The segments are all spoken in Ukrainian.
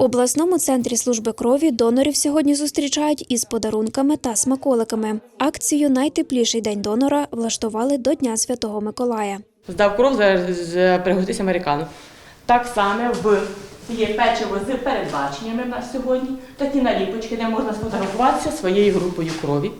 У обласному центрі служби крові донорів сьогодні зустрічають із подарунками та смаколиками. Акцію Найтепліший день донора влаштували до Дня Святого Миколая. Здав кров, пригостись американо. Так само в є печиво з передбаченнями в нас сьогодні, такі наліпочки, де можна сфотографуватися своєю групою крові.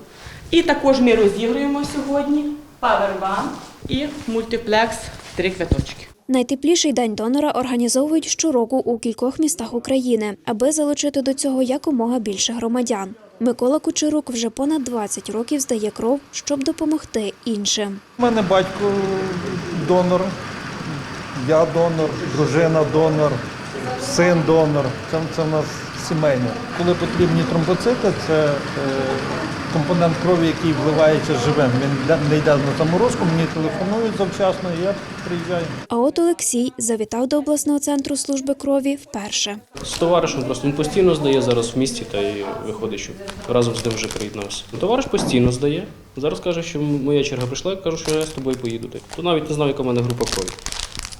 І також ми розігруємо сьогодні павербанк і мультиплекс три квиточки. Найтепліший день донора організовують щороку у кількох містах України, аби залучити до цього якомога більше громадян. Микола Кучерук вже понад 20 років здає кров, щоб допомогти іншим. У мене батько донор, я донор, дружина донор, син донор. Це, це у нас сімейне. Коли потрібні тромбоцити, це е, компонент крові, який вливається живим. Він не йде на заморозку, мені телефонують завчасно, і я приїжджаю. А от Олексій завітав до обласного центру служби крові вперше. З товаришем просто він постійно здає зараз в місті та й виходить, що разом з ним вже приєднався. Товариш постійно здає. Зараз каже, що моя черга прийшла, я кажу, що я з тобою поїду. То навіть не знав, яка в мене група крові.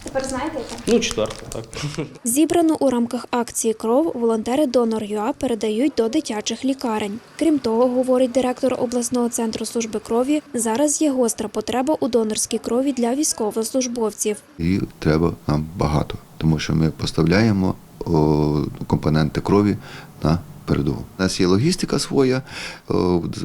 Тепер знаєте, Ну, четверта, так. Зібрану у рамках акції кров волонтери донор ЮА передають до дитячих лікарень. Крім того, говорить директор обласного центру служби крові, зараз є гостра потреба у донорській крові для військовослужбовців. І треба нам багато, тому що ми поставляємо о, компоненти крові на передову. У нас є логістика своя,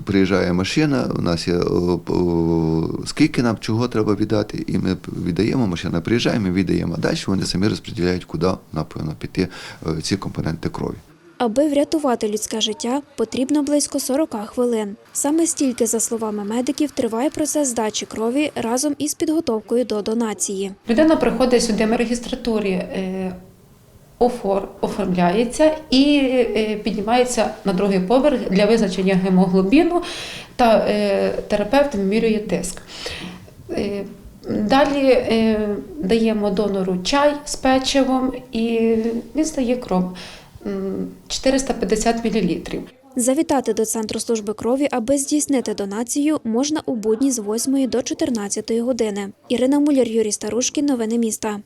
приїжджає машина, у нас є о, о, скільки нам чого треба віддати, і ми віддаємо, машина приїжджає, ми віддаємо. А далі вони самі розподіляють, куди нам повинно піти е, ці компоненти крові. Аби врятувати людське життя, потрібно близько 40 хвилин. Саме стільки, за словами медиків, триває процес здачі крові разом із підготовкою до донації. Людина приходить сюди в регістратурі, е, оформляється і е, піднімається на другий поверх для визначення гемоглобіну та е, терапевт вимірює тиск. Е, Далі даємо донору чай з печивом і він здає кров 450 мл. Завітати до центру служби крові, аби здійснити донацію, можна у будні з 8 до 14 години. Ірина Муляр, Юрій Старушкін. Новини міста.